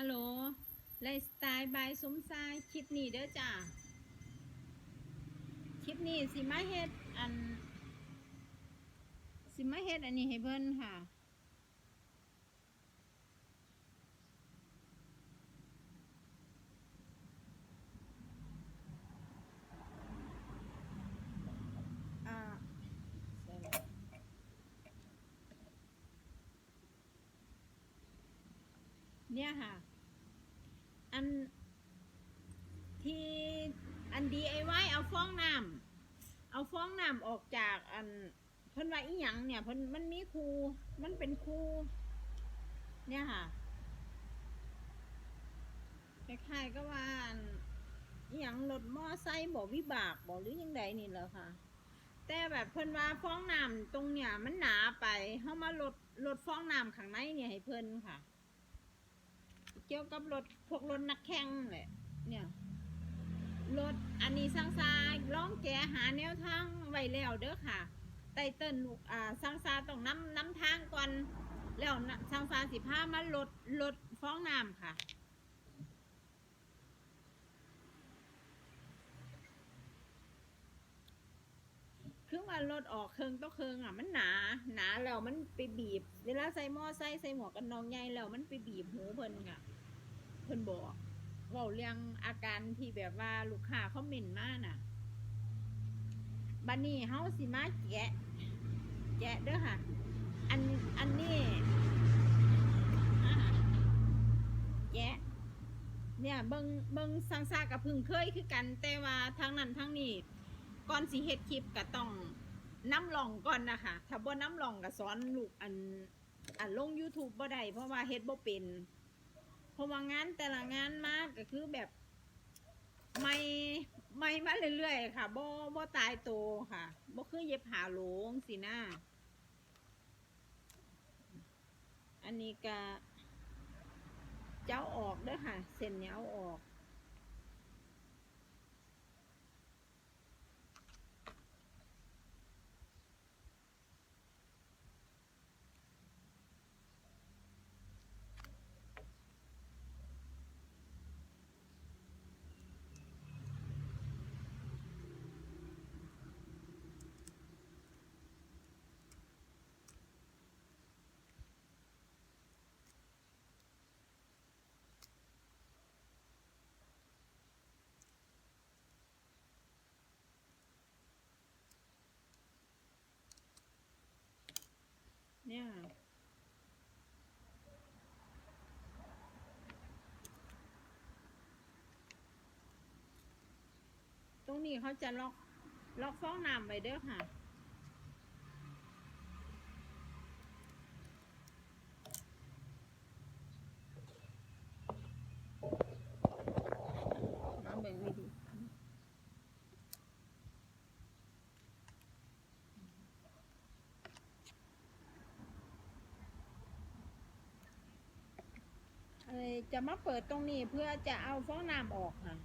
ฮัลโหลไลฟ์สไตล์บายสมชายคลิปนี้เด้อจ้าคลิปนี้สิมาเฮ็ดอัน สิมาเฮ็ดอันนี้ให้เพิ่นค่ะ อ่าใส่แล้วเนี่ยค่ะ อันที่อัน DIY เอาฟองน้ำเอาฟอง น้ำออกจากอันเพิ่นว่าอีหยังเนี่ยเพิ่นมันมีครูมันเป็นครูเนี่ยค่ะคล้ายๆก็ว่าอีหยังรถมอไซค์บ่วิบากบ่หรือยังไดนี่แหละค่ะ แต่แบบเพิ่นว่าฟองน้ำตรงเนี่ยมันหนาไปเฮามาลดลดฟองน้ำข้างในเนี่ยให้เพิ่นค่ะ เกี่ยวกับรถพวกรถนักแข่งแหละเนี่ย รถอันนี้สร้างซาล่องแกหาแนวทางไว้แล้วเด้อค่ะ ไตเติ้ลลูกอ่าสร้างซาต้องน้ำน้ำทางก่อนแล้วสร้างซาสิพามาลดลดฟ้องน้ำค่ะคือว่ารถออกเคิงต้องเคิงอะมันหนา หนาแล้วมันไปบีบ เวลาใส่หม้อใส่ใส่หมวกกันนอกใหญ่แล้วมันไปบีบหูเพิ่นค่ะ เพิ่นบอก ว่าเรื่องอาการที่แบบว่าลูกค้าเขาเหม็นมากน่ะบันนี้เฮาสิมาแกะ แกะเด้อค่ะ อันอันนี้แกะ เนี่ยเบิงเบิงสังซากับพึ่งเคยคือกัน แต่ว่าทางนั้นทางนี้ก่อนสิเฮ็ดคลิปก็ต้องน้ำลองก่อนนะคะถ้าบ่น้ำลองก็สอนลูกอันอันลง YouTube บ่ได้เพราะว่าเฮ็ดบ่เป็น เพราะว่างานแต่ละงานมาก็คือแบบไม่ไม่มาเรื่อยๆค่ะบ่บ่ตายโตค่ะบ่คือเย็บหาโหลงสินะอันนี้ก็เจ้าออกเด้อค่ะ เส้นเนี้ยเอาออก เนี่ย ตรงนี้เขาจะล็อกล็อกฟองน้ำไว้เด้อค่ะ มาเบิ่งวิธีเอ่อ จะมาเปิดตรงนี้เพื่อจะเอาฟองน้ำออกค่ะ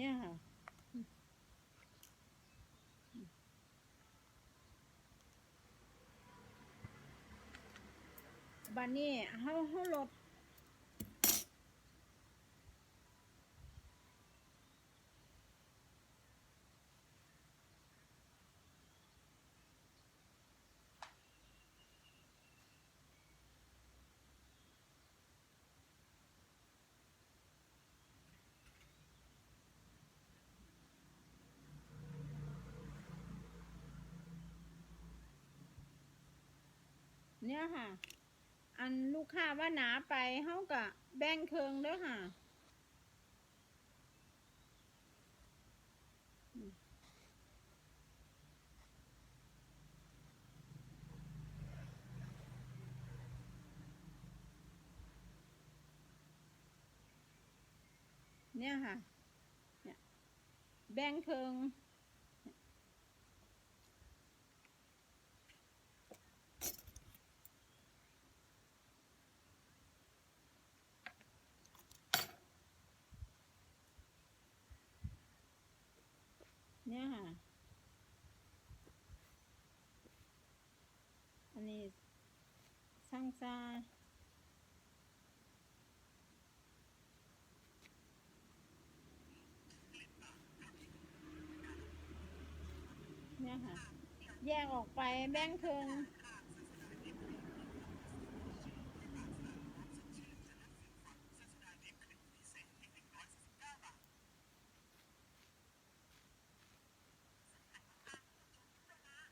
เนี่ยค่ะบันนี้เขาเขาลด เนี่ยค่ะ อันลูกค้าว่าหนาไปเฮากับแบ่งเครื่องด้อค่ะ เนี่ยค่ะ เนี่ยแบ่งเครื่องเนี่ยค่ะ อันนี้ช่าง ซาเนี่ยค่ะ แยกออกไปแบ่งเครื่อง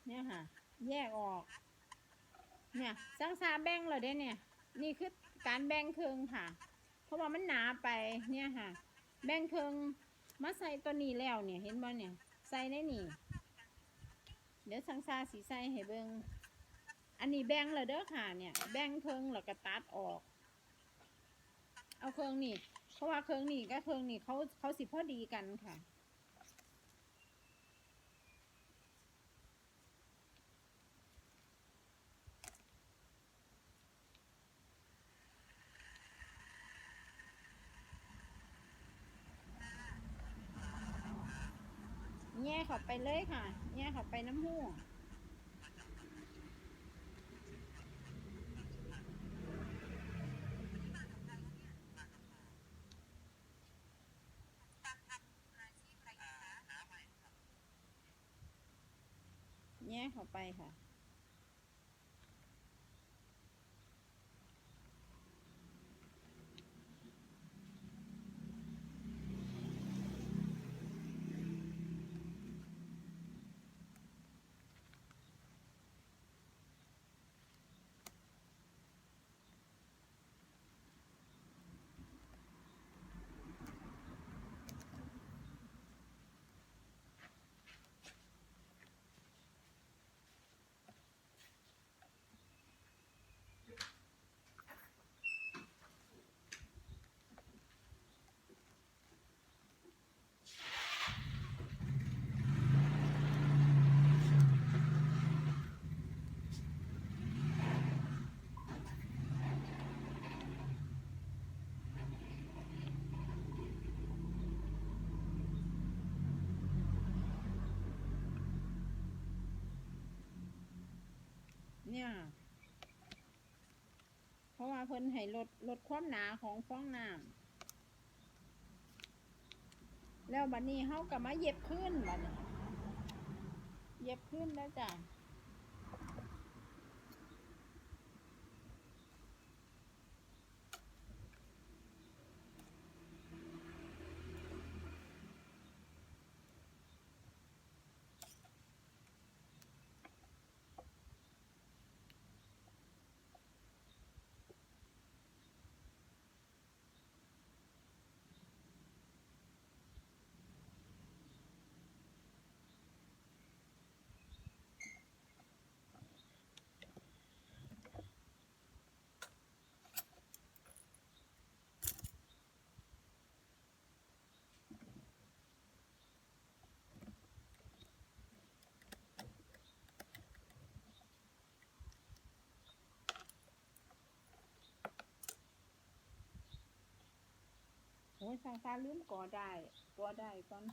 เนี่ยค่ะ แยกออก เนี่ยสร้างซาแบ่งเลยได้เนี่ย นี่คือการแบ่งเครื่องค่ะ เพราะว่ามันหนาไปเนี่ยค่ะ แบ่งเครื่องมาใส่ตัวนี้แล้วเนี่ยเห็นบ่เนี่ย ใส่ในนี่ เดี๋ยวสังซาสีใส่ให้เบิงอันนี้แบ่งเลยเด้อค่ะเนี่ย แบ่งเครื่องแล้วก็ตัดออก เอาเครื่องนี่เพราะว่าเครื่องนี่กับเครื่องนี่เขาเขาสิพอดีกันค่ะ เข้าไปเลยค่ะแง่เข้าไปน้ำหูแง่เข้าไปค่ะ เนี่ย เพิ่นให้ลดลดความหนาของฟองน้ำแล้วบัดนี้เฮาก็มาเย็บขึ้นบัดนี้เย็บขึ้นแล้วจ้ะ อ้ยสังสารลืมก่อได้ก่อได้ก่อน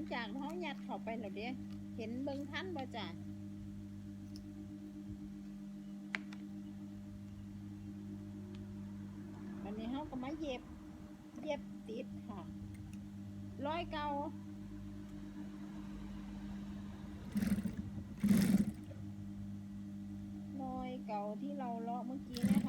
งจากเฮายัดเข้าไปแล้วเด้เห็นเบิ่งทันบ่จ้ะวันนี้เฮาก็มาเย็บ เย็บติดค่ะร้อยเก่าร้อยเก่าที่เราเลาะเมื่อกี้นะ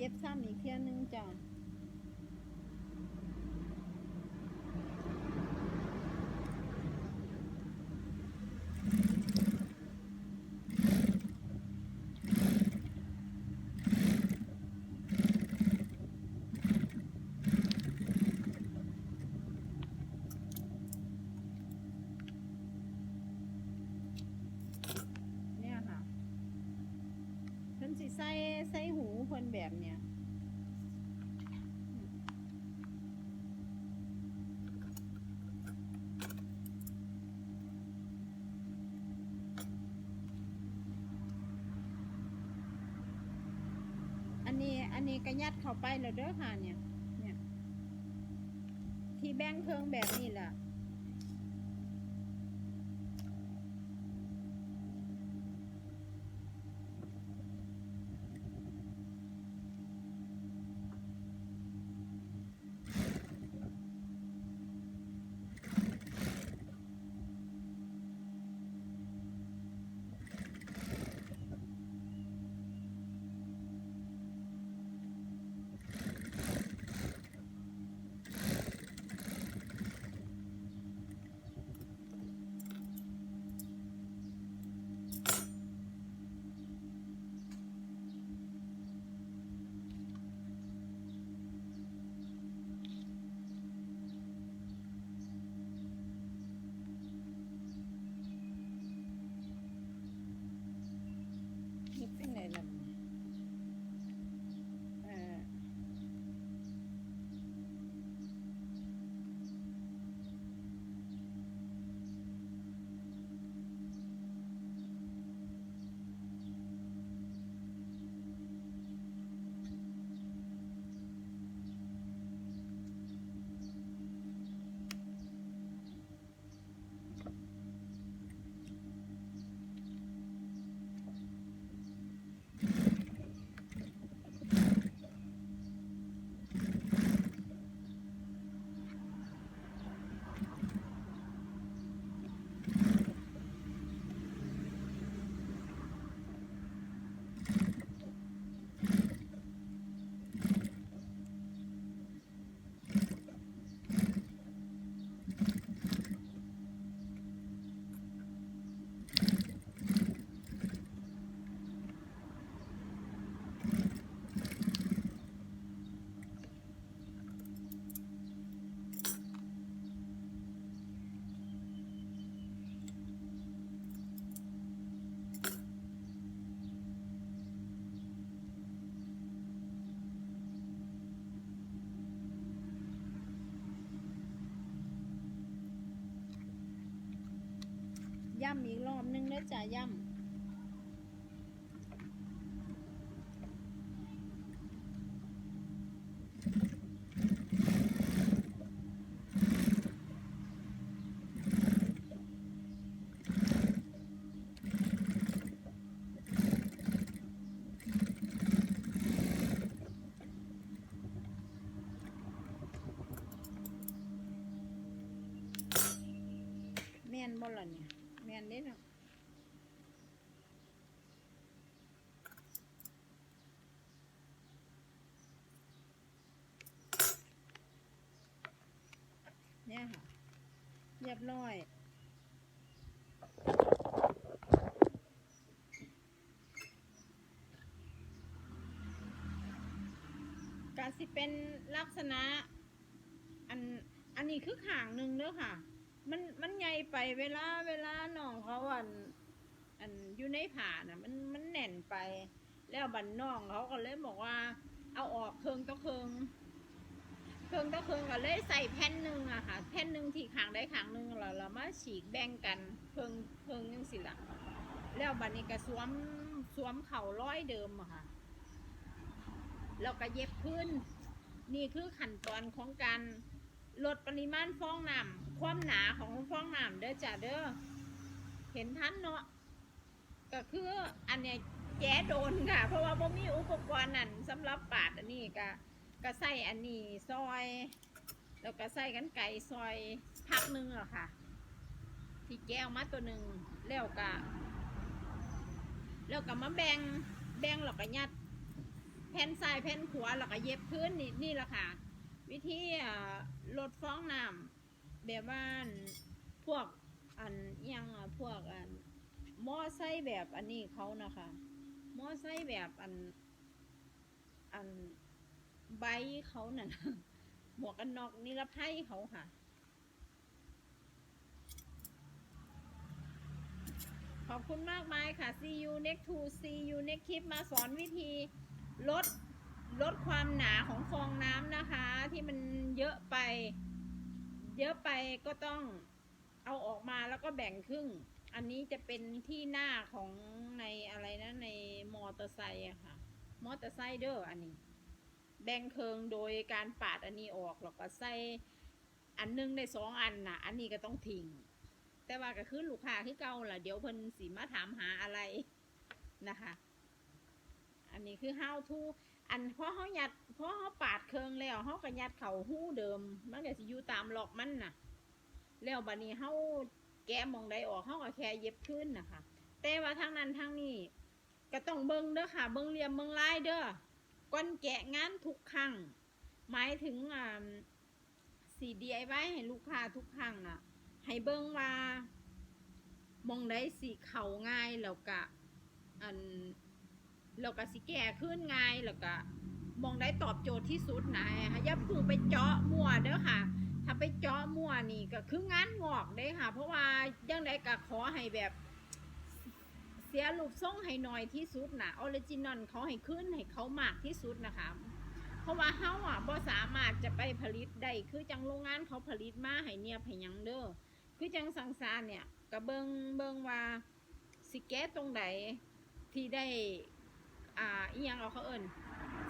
เย็บ ซ้ำอีกเที่ยนึงจ้ะ เนี่ยค่ะเพิ่นสิใส่ใส่หูเพิ่นแบบเนี้ยอั นนี้อันนี้ก็ยัดเข้าไปแล้วเด้อค่ะเนี่ย เนี่ย ที่แบ่งเครื่องแบบนี้แหละ จ้ะย่ำแม่นบ่ล่ะเนี่ยแ รียบร้อยกาสิเป็นลักษณะ อันอันนี้คือขางหนึ่งเด้อค่ะ มันมันใหญ่ไปเวลาเวลาน้องเขาอัน อันอยู่ในผ่าน่ะ มันมันแน่นไป แล้วบันน้องเขาก็เลยบอกว่า เอาออกเคืองต่อเคือง เคืองต่อเคืองก็เลยใส่แผ่นหนึ่งอะค่ะ แผ่นหนึ่งที่ขางได้ขางหนึ่งเราเรามาฉีกแบ่งกันเคืองเคืองยังสิละแล้วบันนี้ก็สวมสวมเข่าร้อยเดิมอะค่ะแล้วก็เย็บขึ้น นี่คือขั้นตอนของการลดปริมาณฟองน้ำความหนาของฟองน้ำเด้อจ้ะเด้อเห็นทันเนาะก็คืออันเนี้ยแก้โดนค่ะ เพราะว่าบ่มีอุปกรณ์นั่นสำหรับปาดอันนี้ก็ ก็ใส่อันนี้ซอย แล้วก็ใส่กันไก่ซอยพักหนึงอะค่ะ ที่แก้วมาตัวหนึ่งแล้วก็แล้วก็มาแบ่งแบ่งแล้วก็ยัดแผ่นซ้ายแผ่นขวาแล้วก็เย็บพื้นนี่นี่แหละค่ะ วิธีลดฟองน้ำแบบว่าพวกอันยังพวกอันหม้อไส้แบบอันนี้เขานะคะหม้อไส้แบบอันอัน ใบเขาน่ะนหมวกกันน็อกนิรภัยเขาค่ะ ขอบคุณมากมายค่ะ see you next to see you next clip มาสอนวิธีลดลดความหนาของฟองน้ำนะคะ ที่มันเยอะไป เยอะไปก็ต้องเอาออกมาแล้วก็แบ่งครึ่ง อันนี้จะเป็นที่หน้าของในอะไรนะในมอเตอร์ไซค์อะค่ะ มอเตอร์ไซค์เด้ออันนี้ แบ่งเคิงโดยการปาดอันนี้ออกแล้วก็ใส่อันหนึงในสองอันน่ะอันนี้ก็ต้องทิ้งแต่ว่าก็คือลูกค้าที่เก่าล่ะเดี๋ยวเพิ่นสิมาถามหาอะไรนะคะ อันนี้คือ how to อันพอเขายัดพอเขาปาดเคืองแล้วเขาก็ยัดเข่าหู้เดิม มันก็สิอยู่ตามหลอกมันน่ะ แล้วบัดนี้เขาแกะมองใดออกเขาก็แค่เย็บขึ้นนะคะ แต่ว่าทางนั้นทางนี้ก็ต้องเบิ่งเด้อค่ะ เบิ่งเหลี่ยมเบิ่งลายเด้อ ก่อนแกะงานทุกครั้งหมายถึงอ่าสีดีไอไว้ให้ลูกค้าทุกครั้งน่ะ ให้เบิ่งว่ามองใดสีเข่าง่ายแล้วก็อันแล้วก็สิแก้ขึ้นง่ายแล้วก็มองใดตอบโจทย์ที่สุดนะอย่าพึ่งไปเจาะมั่วเด้อค่ะ ถ้าไปเจาะมั่วนี่ก็คืองานงอกเด้ค่ะ เพราะว่ายังไดก็ขอให้แบบ เสียรูปทรงให้น้อยที่สุดนะออริจินอลเขาให้ขึ้นให้เขามากที่สุดนะคะ เพราะว่าเฮาอะบ่สามารถจะไปผลิตได้คือจังโรงงานเขาผลิตมาให้เนียบให้ยังเด้อคือจังสังสารเนี่ยก็เบิงเบิงว่าสิแก้ตรงใดที่ได้อ่าอีหยังเอาเขาเอิ้น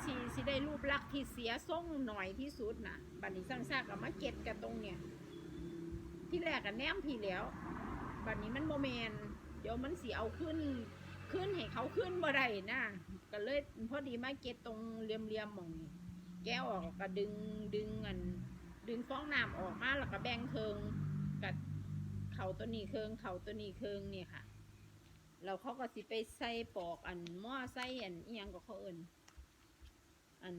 สิสิได้รูปลักษณ์ที่เสียทรงหน่อยที่สุดนะบัดนี้สังสารก็มาเก็ตกันตรงเนี่ย ที่แรกกันแนมพี่แล้ว บัดนี้มันโมเมน เดี๋ยวมันสีเอาขึ้น ขึ้นให้เขาขึ้นบ่ได้นะก็เลยพอดีมาเก็ตตรงเหลี่ยมๆหมองนี้แก้วออกก็ดึงดึงอัน ดึงฟองน้ำออกมาแล้วก็แบ่งเคิงกับเข่าตัวนี้เคิงเข่าตัวนี้เคิงนี่ค่ะแล้วเขาก็สิไปใส่ปอกอันหม้อใส่อันอียังก็เขาเอินอัน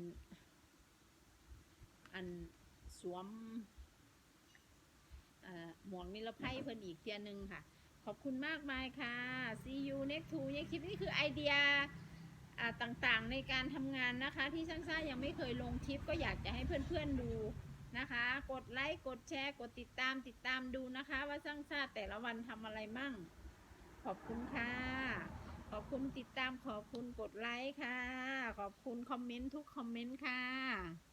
อันสวมอ่อหมวกนิรภัยเพิ่นอีกเทียหนึงค่ะ ขอบคุณมากมายค่ะ see you next to ยังคลิปนี้คือไอเดียต่างๆในการทำงานนะคะ ที่ช่างซ่ายังไม่เคยลงคลิปก็อยากจะให้เพื่อนๆดูนะคะ กดไลค์กดแชร์กดติดตามติดตามดูนะคะ ว่าช่างซ่าแต่ละวันทำอะไรมั่ง ขอบคุณค่ะ ขอบคุณติดตามขอบคุณกดไลค์ค่ะ ขอบคุณคอมเมนต์ทุกคอมเมนต์ค่ะ